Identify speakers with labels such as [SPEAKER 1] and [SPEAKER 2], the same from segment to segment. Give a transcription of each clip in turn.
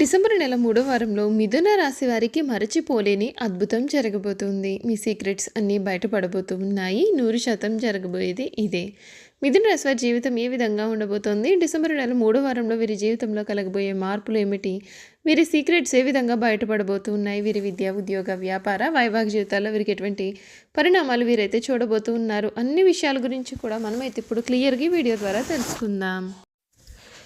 [SPEAKER 1] December నెల మూడో వారంలో మిథున రాశి వారికి మరచిపోలేని అద్భుతం జరగబోతుంది. మీ సీక్రెట్స్ అన్నీ బయటపడబోతూ ఉన్నాయి నూరు శాతం జరగబోయేది ఇదే. మిథున రాశి వారి జీవితం ఏ విధంగా ఉండబోతోంది? డిసెంబర్ నెల మూడో వారంలో వీరి జీవితంలో కలగబోయే మార్పులు ఏమిటి? వీరి సీక్రెట్స్ ఏ విధంగా బయటపడబోతూ ఉన్నాయి వీరి విద్య ఉద్యోగ వ్యాపార వైవాహిక జీవితాల్లో వీరికి ఎటువంటి పరిణామాలు వీరైతే చూడబోతూ ఉన్నారు అన్ని విషయాల గురించి కూడా మనమైతే ఇప్పుడు క్లియర్గా వీడియో ద్వారా తెలుసుకుందాం.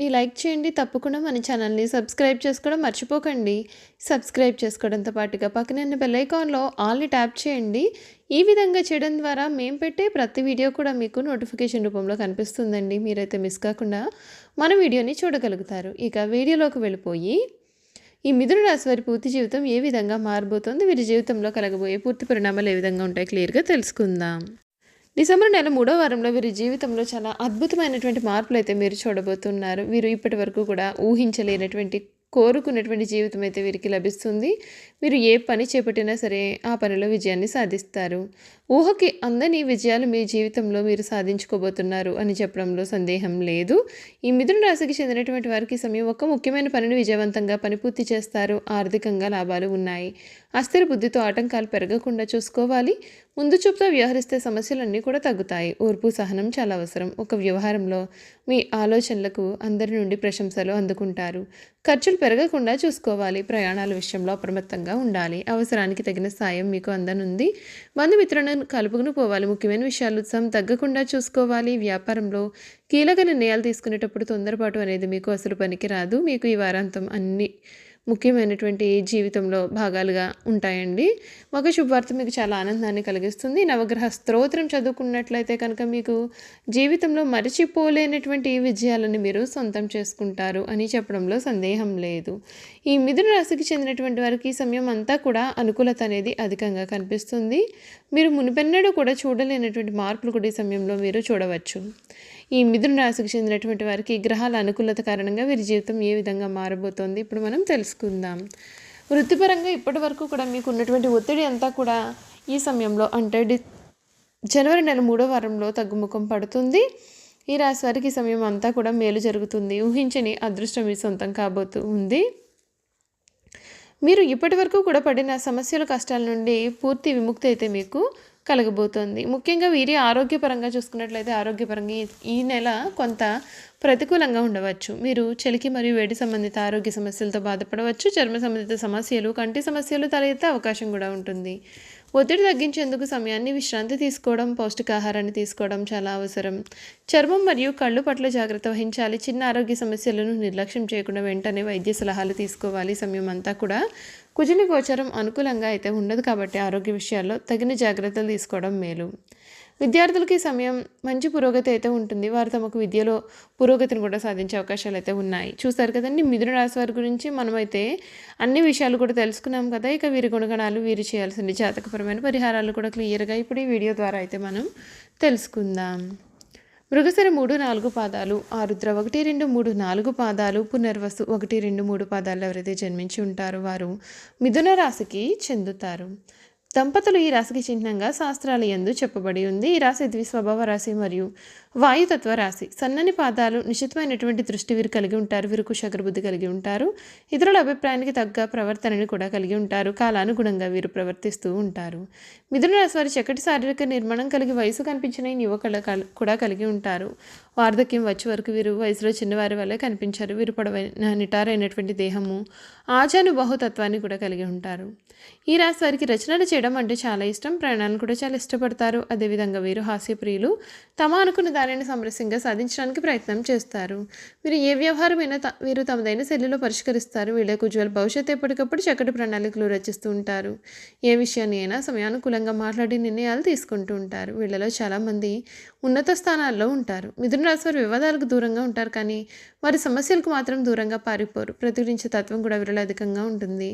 [SPEAKER 1] మీ లైక్ చేయండి తప్పకుండా మన ఛానల్ని సబ్స్క్రైబ్ చేసుకోవడం మర్చిపోకండి. సబ్స్క్రైబ్ చేసుకోవడంతో పాటుగా పక్కనన్న బెల్ ఐకాన్లో ఆల్ని ట్యాప్ చేయండి. ఈ విధంగా చేయడం ద్వారా మేము పెట్టే ప్రతి వీడియో కూడా మీకు నోటిఫికేషన్ రూపంలో కనిపిస్తుందండి. మీరైతే మిస్ కాకుండా మన వీడియోని చూడగలుగుతారు. ఇక వీడియోలోకి వెళ్ళిపోయి ఈ మిథున రాశి వారి పూర్తి జీవితం ఏ విధంగా మారబోతోంది? వీరి జీవితంలో కలగబోయే పూర్తి పరిణామాలు ఏ విధంగా ఉంటాయి? క్లియర్గా తెలుసుకుందాం. డిసెంబర్ నెల మూడో వారంలో వీరి జీవితంలో చాలా అద్భుతమైనటువంటి మార్పులు అయితే మీరు చూడబోతున్నారు. వీరు ఇప్పటి వరకు కూడా ఊహించలేనటువంటి కోరుకున్నటువంటి జీవితం అయితే వీరికి లభిస్తుంది. మీరు ఏ పని చేపట్టినా సరే ఆ పనిలో విజయాన్ని సాధిస్తారు. ఊహకి అందని విజయాలు మీ జీవితంలో మీరు సాధించుకోబోతున్నారు అని చెప్పడంలో సందేహం లేదు. ఈ మిథున రాశికి చెందినటువంటి వారికి సమయం ఒక ముఖ్యమైన పనిని విజయవంతంగా పని పూర్తి చేస్తారు. ఆర్థికంగా లాభాలు ఉన్నాయి. అస్థిర బుద్ధితో ఆటంకాలు పెరగకుండా చూసుకోవాలి. ముందు చూపుతో వ్యవహరిస్తే సమస్యలన్నీ కూడా తగ్గుతాయి. ఓర్పు సహనం చాలా అవసరం. ఒక వ్యవహారంలో మీ ఆలోచనలకు అందరి నుండి ప్రశంసలు అందుకుంటారు. ఖర్చులు పెరగకుండా చూసుకోవాలి. ప్రయాణాల విషయంలో అప్రమత్తంగా ఉండాలి. అవసరానికి తగిన సాయం మీకు అందనుంది. బంధుమిత్రులను కలుపుకుని పోవాలి. ముఖ్యమైన విషయాలు ఉత్సాహం తగ్గకుండా చూసుకోవాలి. వ్యాపారంలో కీలక నిర్ణయాలు తీసుకునేటప్పుడు తొందరపాటు అనేది మీకు అసలు పనికి రాదు మీకు ఈ వారాంతం అన్ని ముఖ్యమైనటువంటి జీవితంలో భాగాలుగా ఉంటాయండి. ఒక శుభవార్త మీకు చాలా ఆనందాన్ని కలిగిస్తుంది. నవగ్రహ స్తోత్రం చదువుకున్నట్లయితే కనుక మీకు జీవితంలో మరచిపోలేనటువంటి విజయాలను మీరు సొంతం చేసుకుంటారు అని చెప్పడంలో సందేహం లేదు. ఈ మిథున రాశికి చెందినటువంటి వారికి ఈ సమయం అంతా కూడా అనుకూలత అనేది అధికంగా కనిపిస్తుంది. మీరు మునిపెన్నడూ కూడా చూడలేనటువంటి మార్పులు కూడా ఈ సమయంలో మీరు చూడవచ్చు. ఈ మిథున రాశికి చెందినటువంటి వారికి గ్రహాల అనుకూలత కారణంగా వీరి జీవితం ఏ విధంగా మారబోతోంది? ఇప్పుడు మనం తెలుసుకుందాం. వృత్తిపరంగా ఇప్పటి వరకు కూడా మీకు ఉన్నటువంటి ఒత్తిడి అంతా కూడా ఈ సమయంలో అంటే డి జనవరి నెల మూడో వారంలో తగ్గుముఖం పడుతుంది. ఈ రాశి వారికి ఈ సమయం అంతా కూడా మేలు జరుగుతుంది. ఊహించని అదృష్టం మీ సొంతం కాబోతూ ఉంది మీరు ఇప్పటి వరకు కూడా పడిన సమస్యల కష్టాల నుండి పూర్తి విముక్తి అయితే మీకు కలగబోతోంది. ముఖ్యంగా వీరి ఆరోగ్యపరంగా చూసుకున్నట్లయితే ఆరోగ్యపరంగా ఈ- నెల కొంత ప్రతికూలంగా ఉండవచ్చు. మీరు చలికి మరియు వేడి సంబంధిత ఆరోగ్య సమస్యలతో బాధపడవచ్చు. చర్మ సంబంధిత సమస్యలు కంటి సమస్యలు తలెత్తే అవకాశం కూడా ఉంటుంది. ఒత్తిడి తగ్గించేందుకు సమయాన్ని విశ్రాంతి తీసుకోవడం పౌష్టికాహారాన్ని తీసుకోవడం చాలా అవసరం. చర్మం మరియు కళ్ళు పట్ల జాగ్రత్త వహించాలి. చిన్న ఆరోగ్య సమస్యలను నిర్లక్ష్యం చేయకుండా వెంటనే వైద్య సలహాలు తీసుకోవాలి. సమయం అంతా కూడా కుజుని గోచరం అనుకూలంగా అయితే ఉండదు కాబట్టి ఆరోగ్య విషయాల్లో తగిన జాగ్రత్తలు తీసుకోవడం మేలు. విద్యార్థులకి ఈ సమయం మంచి పురోగతి అయితే ఉంటుంది. వారు తమకు విద్యలో పురోగతిని కూడా సాధించే అవకాశాలు అయితే ఉన్నాయి. చూస్తారు కదండి మిథున రాశి వారి గురించి మనమైతే అన్ని విషయాలు కూడా తెలుసుకున్నాం కదా ఇక వీరి గుణగణాలు వీరు చేయాల్సిన జాతకపరమైన పరిహారాలు కూడా క్లియర్గా ఇప్పుడు ఈ వీడియో ద్వారా అయితే మనం తెలుసుకుందాం. మృగశిర మూడు నాలుగు పాదాలు ఆరుద్ర ఒకటి రెండు మూడు నాలుగు పాదాలు పునర్వసు ఒకటి రెండు మూడు పాదాలు ఎవరైతే జన్మించి ఉంటారో వారు మిథున రాశికి చెందుతారు. దంపతులు ఈ రాశికి చిహ్నంగా శాస్త్రాల యందు చెప్పబడి ఉంది. ఈ రాశి ద్విస్వభావ రాశి మరియు వాయుతత్వ రాశి. సన్నని పాదాలు నిశ్చితమైనటువంటి దృష్టి వీరు కలిగి ఉంటారు. వీరు కుశగ్రబుద్ధి కలిగి ఉంటారు. ఇతరుల అభిప్రాయానికి తగ్గ ప్రవర్తనని కూడా కలిగి ఉంటారు. కాలానుగుణంగా వీరు ప్రవర్తిస్తూ ఉంటారు. మిథున రాశి వారి చక్కటి శారీరక నిర్మాణం కలిగి వయసు కనిపించిన యువకుల కూడా కలిగి ఉంటారు. వార్ధక్యం వచ్చే వరకు వీరు వయసులో చిన్నవారి వల్లే కనిపించారు. వీరు పొడవైన నిటారైనటువంటి దేహము ఆచాను బహుతత్వాన్ని కూడా కలిగి ఉంటారు. ఈ రాశి వారికి రచనలు చేయడం అంటే చాలా ఇష్టం. ప్రయాణాలను కూడా చాలా ఇష్టపడతారు. అదేవిధంగా వీరు హాస్యప్రియులు. తమ అనుకున్న దానిని సమరస్యంగా సాధించడానికి ప్రయత్నం చేస్తారు. వీరు ఏ వ్యవహారమైనా వీరు తమదైన శైలిలో పరిష్కరిస్తారు. వీళ్ళకు ఉజ్వల భవిష్యత్తు ఎప్పటికప్పుడు చక్కటి ప్రణాళికలు రచిస్తూ ఉంటారు. ఏ విషయాన్ని అయినా సమయానుకూలంగా మాట్లాడి నిర్ణయాలు తీసుకుంటూ ఉంటారు. వీళ్ళలో చాలామంది ఉన్నత స్థానాల్లో ఉంటారు. మిథున రాశి వివాదాలకు దూరంగా ఉంటారు కానీ వారి సమస్యలకు మాత్రం దూరంగా పారిపోరు. ప్రతిఘటించే తత్వం కూడా వీరిలో అధికంగా ఉంటుంది.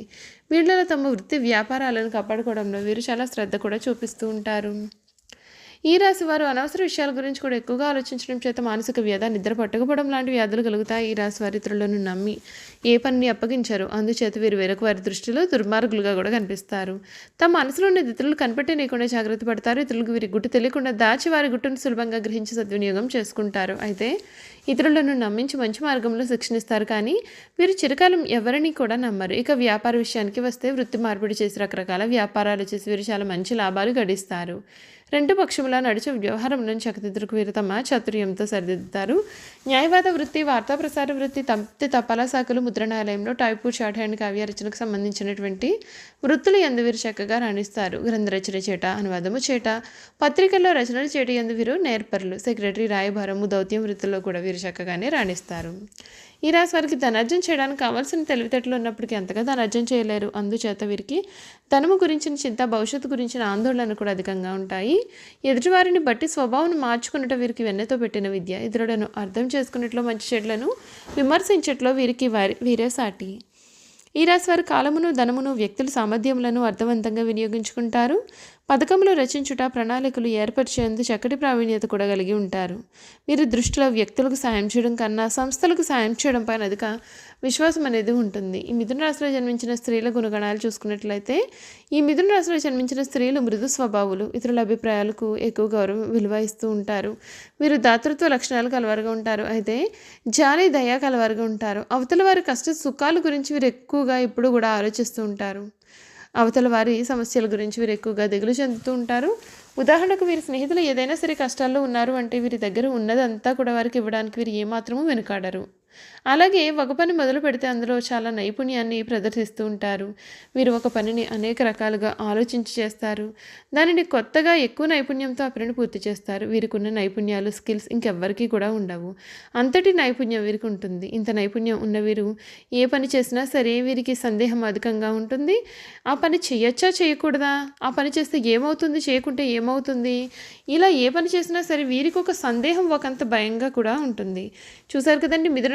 [SPEAKER 1] వీళ్ళలో తమ వృత్తి వ్యాపారాలను కాపాడుకోవడంలో వీరు చాలా శ్రద్ధ కూడా చూపిస్తూ ఉంటారు. ఈ రాశి వారు అనవసర విషయాల గురించి కూడా ఎక్కువగా ఆలోచించడం చేత మానసిక వ్యధ నిద్ర పట్టకపోవడం లాంటి వ్యాధులు కలుగుతాయి. ఈ రాశి వారి ఇతరులను నమ్మి ఏ పనిని అప్పగించారు. అందుచేత వీరు వేరొక వారి దృష్టిలో దుర్మార్గులుగా కూడా కనిపిస్తారు. తమ మనసులో ఉన్న ఇతరులు కనిపెట్టనీయకుండా జాగ్రత్త పడతారు. ఇతరులకు వీరి గుట్టు తెలియకుండా దాచి వారి గుట్టును సులభంగా గ్రహించి సద్వినియోగం చేసుకుంటారు. అయితే ఇతరులను నమ్మించి మంచి మార్గంలో శిక్షణిస్తారు కానీ వీరు చిరకాలం ఎవరిని కూడా నమ్మరు. ఇక వ్యాపార విషయానికి వస్తే వృత్తి మార్పిడి చేసి రకరకాల వ్యాపారాలు చేసి వీరు చాలా మంచి లాభాలు గడిస్తారు. రెండు పక్షముల నడిచే వ్యవహారంలో చక్కదిద్దుకు వీరు తమ చాతుర్యంతో సరిదిద్దుతారు. న్యాయవాద వృత్తి వార్తా ప్రసార వృత్తి తప్తి తపాలా శాఖలు ముద్రణాలయంలో టైపు షార్ట్ హ్యాండ్ కావ్య రచనకు సంబంధించినటువంటి వృత్తులు ఎందు వీరు చక్కగా రాణిస్తారు. గ్రంథ రచన చేట అనువాదము చేట పత్రికల్లో రచనలు చేట ఎందు వీరు నేర్పరులు. సెక్రటరీ రాయభారము దౌత్యం వృత్తుల్లో కూడా వీరు చక్కగానే రాణిస్తారు. ఈ రాశి వారికి ధనార్జన చేయడానికి కావాల్సిన తెలివితేటలు ఉన్నప్పటికీ అంతగా ధనార్జన చేయలేరు. అందుచేత వీరికి ధనము గురించిన చింత భవిష్యత్తు గురించిన ఆందోళన కూడా అధికంగా ఉంటాయి. ఎదుటివారిని బట్టి స్వభావం మార్చుకున్నట వీరికి వెన్నెతో పెట్టిన విద్య ఇతరులను అర్థం చేసుకున్నట్లో మంచి చెడ్లను విమర్శించట్లో వీరికి వారి వీరే సాటి. ఈ రాశి వారి కాలమును ధనమును వ్యక్తుల సామర్థ్యములను అర్థవంతంగా వినియోగించుకుంటారు. పథకములు రచించుట ప్రణాళికలు ఏర్పరిచేందుకు చక్కటి ప్రావీణ్యత కూడా కలిగి ఉంటారు. వీరి దృష్టిలో వ్యక్తులకు సాయం చేయడం కన్నా సంస్థలకు సాయం చేయడం పైన అధిక విశ్వాసం అనేది ఉంటుంది. ఈ మిథున రాశిలో జన్మించిన స్త్రీల గుణగణాలు చూసుకున్నట్లయితే ఈ మిథున రాశిలో జన్మించిన స్త్రీలు మృదు స్వభావులు ఇతరుల అభిప్రాయాలకు ఎక్కువ గౌరవం విలువ ఇస్తూ ఉంటారు. వీరు దాతృత్వ లక్షణాలు కలవారుగా ఉంటారు. అయితే జాలి దయా కలవారుగా ఉంటారు. అవతల వారి కష్ట సుఖాల గురించి వీరు ఎక్కువగా ఇప్పుడు కూడా ఆలోచిస్తూ ఉంటారు. అవతల వారి సమస్యల గురించి వీరు ఎక్కువగా దిగులు చెందుతూ ఉంటారు. ఉదాహరణకు వీరి స్నేహితులు ఏదైనా సరే కష్టాల్లో ఉన్నారు అంటే వీరి దగ్గర ఉన్నదంతా కూడా వారికి ఇవ్వడానికి వీరు ఏమాత్రము వెనుకాడరు. అలాగే ఒక పని మొదలు పెడితే అందులో చాలా నైపుణ్యాన్ని ప్రదర్శిస్తూ ఉంటారు. వీరు ఒక పనిని అనేక రకాలుగా ఆలోచించి చేస్తారు. దానిని కొత్తగా ఎక్కువ నైపుణ్యంతో ఆ పనిని పూర్తి చేస్తారు. వీరికి ఉన్న నైపుణ్యాలు స్కిల్స్ ఇంకెవ్వరికీ కూడా ఉండవు. అంతటి నైపుణ్యం వీరికి ఉంటుంది. ఇంత నైపుణ్యం ఉన్న వీరు ఏ పని చేసినా సరే వీరికి సందేహం అధికంగా ఉంటుంది. ఆ పని చేయొచ్చా చేయకూడదా ఆ పని చేస్తే ఏమవుతుంది చేయకుంటే ఏమవుతుంది? ఇలా ఏ పని చేసినా సరే వీరికి ఒక సందేహం ఒకంత భయంగా కూడా ఉంటుంది. చూసారు కదండి మిథున